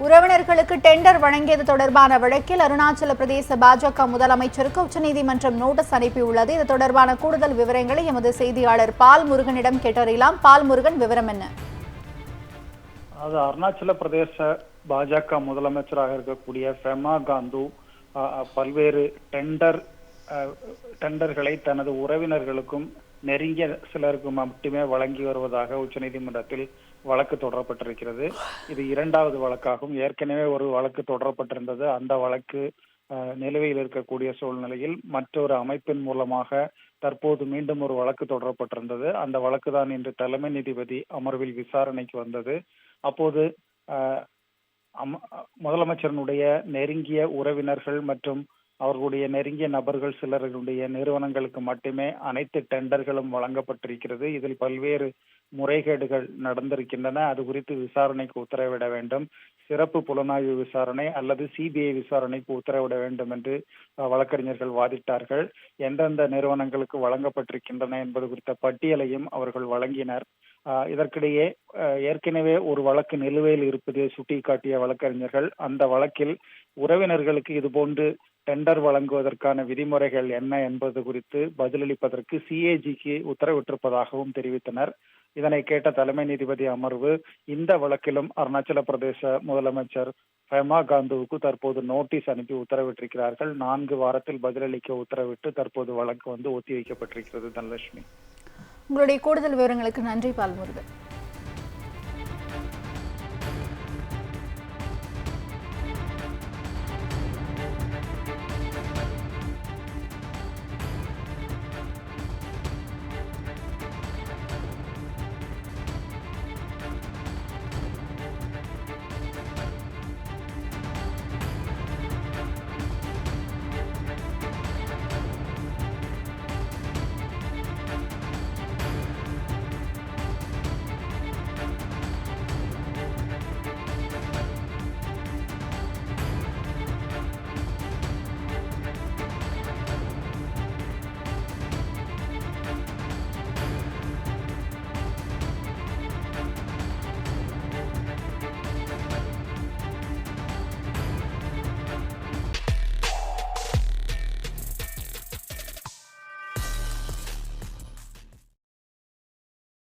உறவினர்களுக்கு டெண்டர் வழங்கியது தொடர்பான வழக்கில் அருணாச்சல பிரதேச பாஜக முதலமைச்சருக்கு உச்சநீதிமன்றம் நோட்டீஸ் அனுப்பியுள்ளது. இது தொடர்பான கூடுதல் விவரங்களை எமது செய்தியாளர் பால் முருகனிடம் கேட்டறியலாம். பால் முருகன் விவரம் என்ன? அது அருணாச்சல பிரதேச பாஜக முதலமைச்சராக இருக்கக்கூடிய பெமா காந்து அஹ், பல்வேறு டெண்டர் டெண்டர்களை தனது உறவினர்களுக்கும் நெருங்கிய சிலருக்கு மட்டுமே வழங்கி வருவதாக உச்சநீதிமன்றத்தில் வழக்கு தொடரப்பட்டிருக்கிறது. இது இரண்டாவது வழக்காகும். ஏற்கனவே ஒரு வழக்கு தொடரப்பட்டிருந்தது. அந்த வழக்கு நிலுவையில் இருக்கக்கூடிய சூழ்நிலையில் மற்றொரு அமைப்பின் மூலமாக தற்போது மீண்டும் ஒரு வழக்கு தொடரப்பட்டிருந்தது. அந்த வழக்கு தான் இன்று தலைமை நீதிபதி அமர்வில் விசாரணைக்கு வந்தது. அப்போது முதலமைச்சரனுடைய முதலமைச்சரினுடைய நெருங்கிய உறவினர்கள் மற்றும் அவர்களுடைய நெருங்கிய நபர்கள் சிலருடைய நிறுவனங்களுக்கு மட்டுமே அனைத்து டெண்டர்களும் வழங்கப்பட்டிருக்கிறது. இதில் பல்வேறு முறைகேடுகள் நடந்திருக்கின்றன. அது குறித்து விசாரணைக்கு உத்தரவிட வேண்டும். சிறப்பு புலனாய்வு விசாரணை அல்லது சிபிஐ விசாரணைக்கு உத்தரவிட வேண்டும் என்று வழக்கறிஞர்கள் வாதிட்டார்கள். எந்தெந்த நிறுவனங்களுக்கு வழங்கப்பட்டிருக்கின்றன என்பது குறித்த பட்டியலையும் அவர்கள் வழங்கினர். இதற்கிடையே ஏற்கனவே ஒரு வழக்கு நிலுவையில் இருப்பதை சுட்டிக்காட்டிய வழக்கறிஞர்கள் அந்த வழக்கில் உறவினர்களுக்கு இதுபோன்று டெண்டர் வழங்குவதற்கான விதிமுறைகள் என்ன என்பது குறித்து பதிலளிப்பதற்கு சிஏஜிக்கு உத்தரவிட்டிருப்பதாகவும் தெரிவித்தனர். இதனை கேட்ட தலைமை நீதிபதி அமர்வு இந்த வழக்கிலும் அருணாச்சல பிரதேச முதலமைச்சர் ஹெமா காந்துவுக்கு தற்போது நோட்டீஸ் அனுப்பி உத்தரவிட்டிருக்கிறார்கள். நான்கு வாரத்தில் பதிலளிக்க உத்தரவிட்டு தற்போது வழக்கு வந்து ஒத்திவைக்கப்பட்டிருக்கிறது தனலட்சுமி. உங்களுடைய கூடுதல் விவரங்களுக்கு நன்றி பால்முருகன்.